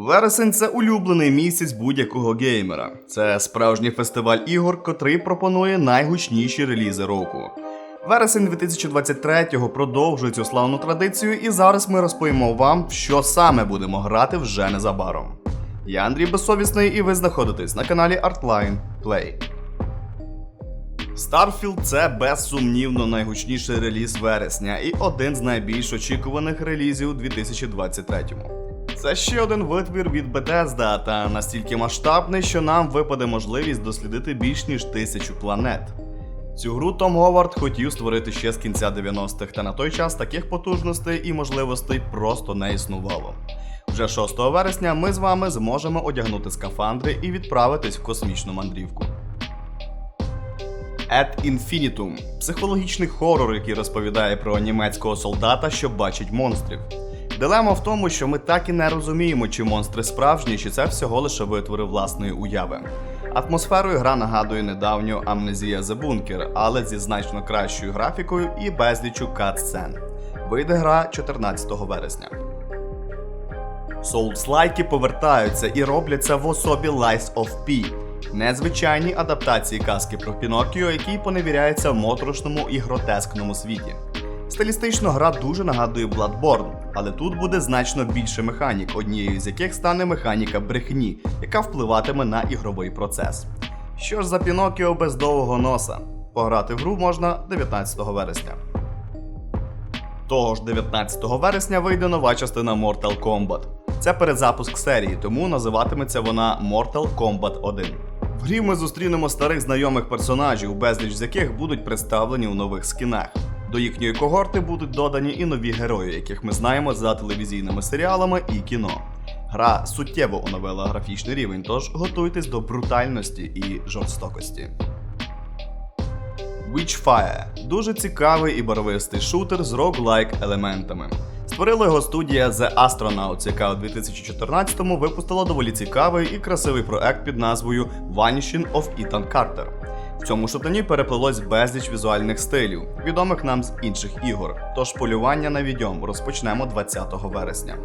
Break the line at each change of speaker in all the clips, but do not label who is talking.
Вересень це улюблений місяць будь-якого геймера. Це справжній фестиваль ігор, котрий пропонує найгучніші релізи року. Вересень 2023-го продовжує цю славну традицію, і зараз ми розповімо вам, що саме будемо грати вже незабаром. Я Андрій Безсовісний, і ви знаходитесь на каналі Artline Play. Starfield це безсумнівно найгучніший реліз вересня і один з найбільш очікуваних релізів у 2023-му. Це ще один витвір від Bethesda та настільки масштабний, що нам випаде можливість дослідити більш ніж тисячу планет. Цю гру Том Говард хотів створити ще з кінця 90-х, та на той час таких потужностей і можливостей просто не існувало. Вже 6 вересня ми з вами зможемо одягнути скафандри і відправитись в космічну мандрівку. Ad Infinitum психологічний хорор, який розповідає про німецького солдата, що бачить монстрів. Дилема в тому, що ми так і не розуміємо, чи монстри справжні, чи це всього лише витвори власної уяви. Атмосферою гра нагадує недавню Амнезія The Bunker, але зі значно кращою графікою і безлічу кат-сцен. Вийде гра 14 вересня. Соулслайки повертаються і робляться в особі Lies of P. Незвичайні адаптації казки про Пінокіо, який поневіряється в моторошному і гротескному світі. Стилістично гра дуже нагадує Bloodborne, але тут буде значно більше механік, однією з яких стане механіка брехні, яка впливатиме на ігровий процес. Що ж за Пінокіо без довгого носа? Пограти в гру можна 19 вересня. Того ж 19 вересня вийде нова частина Mortal Kombat. Це перезапуск серії, тому називатиметься вона Mortal Kombat 1. В грі ми зустрінемо старих знайомих персонажів, безліч з яких будуть представлені у нових скінах. До їхньої когорти будуть додані і нові герої, яких ми знаємо за телевізійними серіалами і кіно. Гра суттєво оновила графічний рівень, тож готуйтесь до брутальності і жорстокості. Witchfire дуже цікавий і барвистий шутер з роглайк елементами. Створила його студія The Astronauts, яка у 2014-му випустила доволі цікавий і красивий проект під назвою Vanishing of Ethan Carter. В цьому шутані переплилось безліч візуальних стилів, відомих нам з інших ігор. Тож полювання на відьом розпочнемо 20 вересня.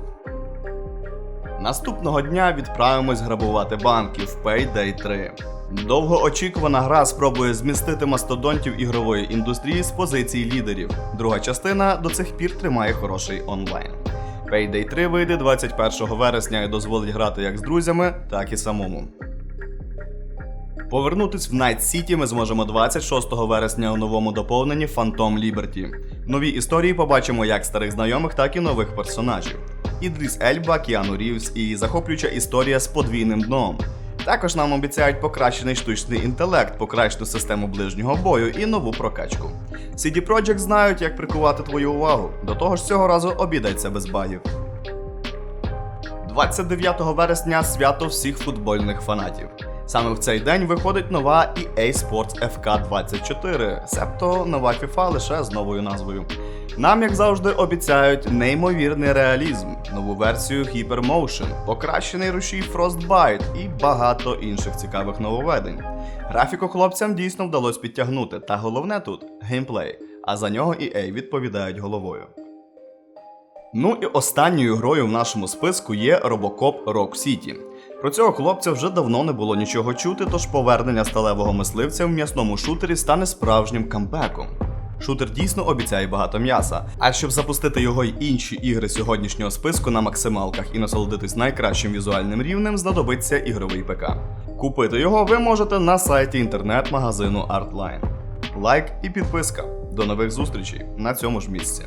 Наступного дня відправимось грабувати банки в Payday 3. Довгоочікувана гра спробує змістити мастодонтів ігрової індустрії з позицій лідерів. Друга частина до цих пір тримає хороший онлайн. Payday 3 вийде 21 вересня і дозволить грати як з друзями, так і самому. Повернутись в Night City ми зможемо 26 вересня у новому доповненні Phantom Liberty. В новій історії побачимо як старих знайомих, так і нових персонажів. Ідріс Ельба, Кіану Рівз і захоплююча історія з подвійним дном. Також нам обіцяють покращений штучний інтелект, покращену систему ближнього бою і нову прокачку. CD Projekt знають, як прикувати твою увагу. До того ж цього разу обійдеться без багів. 29 вересня свято всіх футбольних фанатів. Саме в цей день виходить нова EA Sports FK24, себто нова FIFA лише з новою назвою. Нам, як завжди, обіцяють неймовірний реалізм, нову версію Hypermotion, покращений рушій Frostbite і багато інших цікавих нововведень. Графіку хлопцям дійсно вдалося підтягнути, та головне тут геймплей, а за нього EA відповідають головою. Ну і останньою грою в нашому списку є Robocop Rock City. Про цього хлопця вже давно не було нічого чути, тож повернення сталевого мисливця в м'ясному шутері стане справжнім камбеком. Шутер дійсно обіцяє багато м'яса, а щоб запустити його й інші ігри сьогоднішнього списку на максималках і насолодитись найкращим візуальним рівнем, знадобиться ігровий ПК. Купити його ви можете на сайті інтернет-магазину Artline. Лайк і підписка. До нових зустрічей на цьому ж місці.